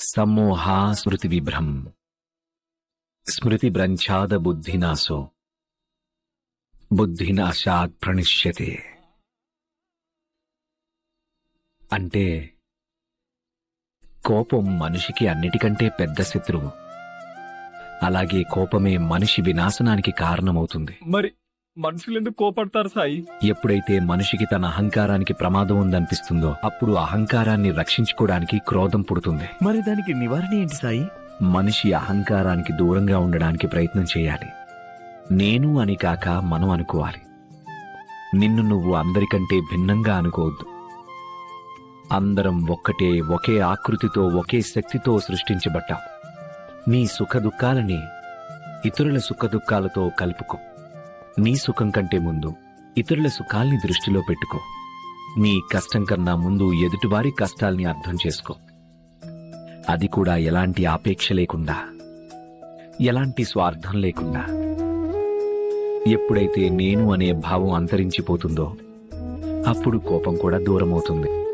సమ్మోహా స్మృతి విభ్రం స్మృతి బ్రంఛాద బుద్ధినాశో. బుద్ధినాశాత్ ప్రణిష్యతే. అంటే కోపం మనిషికి అన్నిటికంటే పెద్ద శత్రువు. అలాగే కోపమే మనిషి వినాశనానికి కారణమవుతుంది. మరి మనుషులు ఎందుకు కోపడతారు సాయి? ఎప్పుడైతే మనిషికి తన అహంకారానికి ప్రమాదం ఉందనిపిస్తుందో అప్పుడు అహంకారాన్ని రక్షించుకోవడానికి క్రోధం పుడుతుంది. మరి దానికి నివారణ ఏంటి సాయి? మనిషి అహంకారానికి దూరంగా ఉండడానికి ప్రయత్నం చేయాలి. నేను అని కాక మనం అనుకోవాలి. నిన్ను నువ్వు అందరికంటే భిన్నంగా అనుకోవద్దు. అందరం ఒక్కటే ఒకే ఆకృతితో ఒకే శక్తితో సృష్టించబడ్డాం. నీ సుఖ దుఃఖాలని ఇతరుల సుఖ దుఃఖాలతో కలుపుకో. నీ సుఖం కంటే ముందు ఇతరుల సుఖాల్ని దృష్టిలో పెట్టుకో. నీ కష్టం కన్నా ముందు ఎదుటివారి కష్టాల్ని అర్థం చేసుకో. అది కూడా ఎలాంటి ఆపేక్ష లేకుండా ఎలాంటి స్వార్థం లేకుండా. ఎప్పుడైతే నేను అనే భావం అంతరించిపోతుందో అప్పుడు కోపం కూడా దూరమవుతుంది.